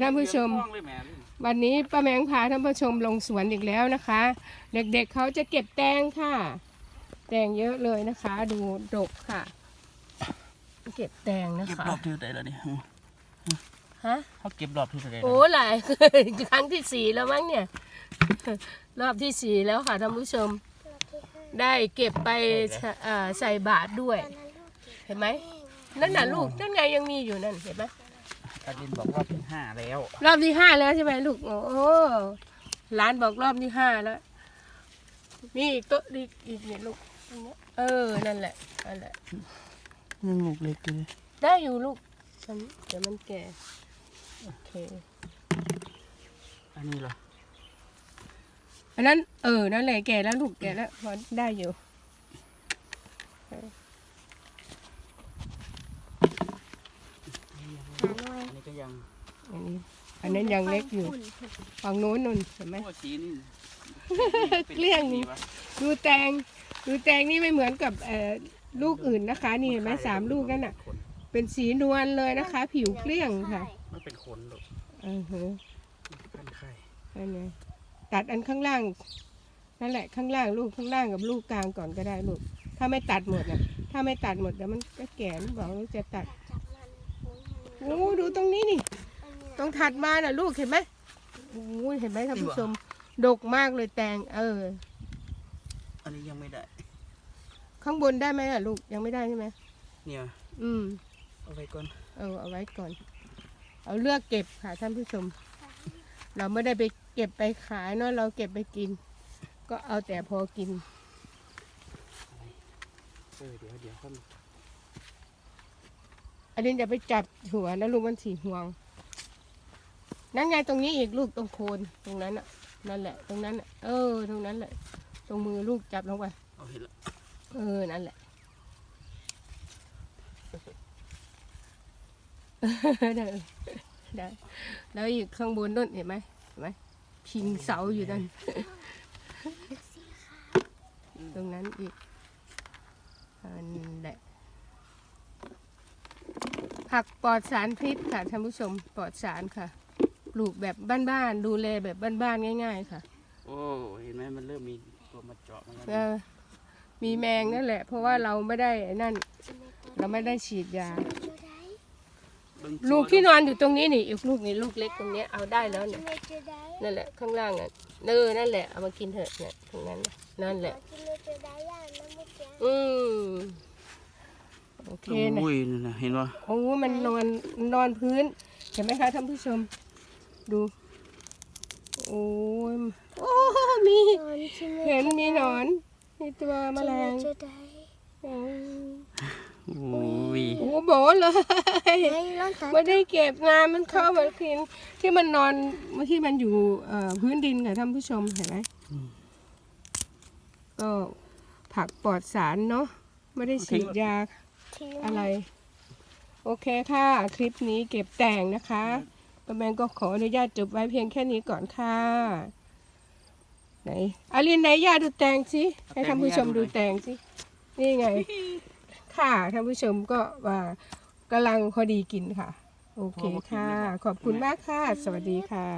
ท่านผู้ชมเดือดร้อนเลยแม่นี่วันนี้ป้าแมงพาท่านผู้ชมลงสวนอีกแล้วนะคะ เด็กๆเขาจะเก็บแตงค่ะ แตงเยอะเลยนะคะ ดูดกค่ะ เก็บแตงนะเก็บคะรอบที่ไหนแล้วนี่ฮะเขาเก็บรอบที่ไหนโอ้หลาย ครั้งที่สี่แล้วมั้งเนี่ย รอบที่สี่แล้วค่ะท่านผู้ชม ได้เก็บไปเอ่อใส่บาตรด้วย เห็นไหมนั่นน่ะลูกนั่นไงยังมีอยู่นั่นเห็นไหม อาดินบอกรอบที่ห้าแล้ว รอบที่ห้าแล้วใช่ไหมลูก โอ้โหร้านบอกรอบที่ห้าแล้ว นี่อีกโต๊ะอีกอีกเนี่ยลูกตรงเนี้ยเออ นั่นแหละ นั่นแหละ ยังลูกเล็กอยู่เลยได้อยู่ลูกฉันเดี๋ยวมันแก่ โอเค อันนี้เหรอ อันนั้น เออ นั่นแหละแก่แล้วลูกแก่แล้วพอได้อยู่ อันนี้ ก็ยังอันนี้ อันนั้นยังเล็กอยู่ฝั่งโน้นนุ่นเห็นไหมโอ้สีนี่เกลี้ยงนี่วะดูแตง ดูแตงนี่ไม่เหมือนกับเอ่อลูกอื่นนะคะ นี่เห็นไหมสามลูกนั่นน่ะขนเป็นสีนวลเลยนะคะ ผิวเกลี้ยงค่ะไม่เป็นขนหรอกอือฮึขั้นไข่นั่นไงตัดอันข้างล่างนั่นแหละข้างล่างลูกข้างล่างกับลูกกลางก่อนก็ได้ลูก ถ้าไม่ตัดหมดนะถ้าไม่ตัดหมดเดี๋ยวมันก็แก่นบอกว่าจะตัด โอ้ดูตรงนี้นี่ ตรงถัดมาน่ะลูกเห็นไหมโอ้ยเห็นไหมท่านผู้ชม ดกมากเลยแตง เออ อันนี้ยังไม่ได้ ข้างบนได้ไหมล่ะลูก ยังไม่ได้ใช่ไหม เนี่ย อืม เอาไว้ก่อน เอาเอาไว้ก่อน เอาเลือกเก็บค่ะท่านผู้ชม เราไม่ได้ไปเก็บไปขายเนาะ เราเก็บไปกิน ก็เอาแต่พอกิน เออเดี๋ยวเดี๋ยวค่อย อันนี้อย่าไปจับหัวนะลูกมันสีห่วง นั่นไงตรงนี้อีกลูกตรงโคนตรงนั้นอะ นั่นแหละ ตรงนั้นน่ะเออ ตรงนั้นแหละ ตรงมือลูกจับลงไป เอาเห็นละเออ นั่นแหละ ได้ได้แล้วอีกข้างบนนั่นเห็นไหมเห็นไหมพิงเสาอยู่นั่น ตรงนั้นอีกอันแหละ ผักปลอดสารพิษค่ะท่านผู้ชมปลอดสารค่ะ ปลูกแบบบ้านๆดูแลแบบบ้านๆง่าย ๆ ค่ะ โอ้เห็นไหมมันเริ่มมีตัวมาเจาะมันแล้วเออมีแมงนั่นแหละ เพราะว่าเราไม่ได้ไอ้นั่น เราไม่ได้ฉีดยา เบิ่งลูกที่นอนอยู่ตรงนี้นี่อีกลูกนี่ลูกเล็กตรงเนี้ยเอาได้แล้วเนี่ย นั่นแหละข้างล่างอะเออนั่นแหละเอามากินเถอะเนี่ยตรงนั้นน่ะนั่นแหละ อืม โอเคนะอุ้ยนั่นนะเห็นป่ะโอ้มันนอนนอนพื้น เห็นไหมคะท่านผู้ชม ดู โอ้ยโอ้มีเห็นมีหนอน มีตัวแมลงโอ้โอ้ยโหโบเลยไม่ได้เก็บงานมันเข้ามากินที่มันนอนที่มันอยู่เอ่อพื้นดินค่ะท่านผู้ชมเห็นไหมก็ผักปลอดสารเนาะไม่ได้ฉีดยา อะไร โอเคค่ะ คลิปนี้เก็บแต่งนะคะป้าแมงก็ขออนุญาตจบไว้เพียงแค่นี้ก่อนค่ะ ไหนอารินไหนย่าดูแตงสิให้ท่านผู้ชมดูแตงสิ นี่ไง ค่ะท่านผู้ชมก็ว่ากำลังพอดีกินค่ะ โอเคค่ะ ขอบคุณมากค่ะ สวัสดีค่ะ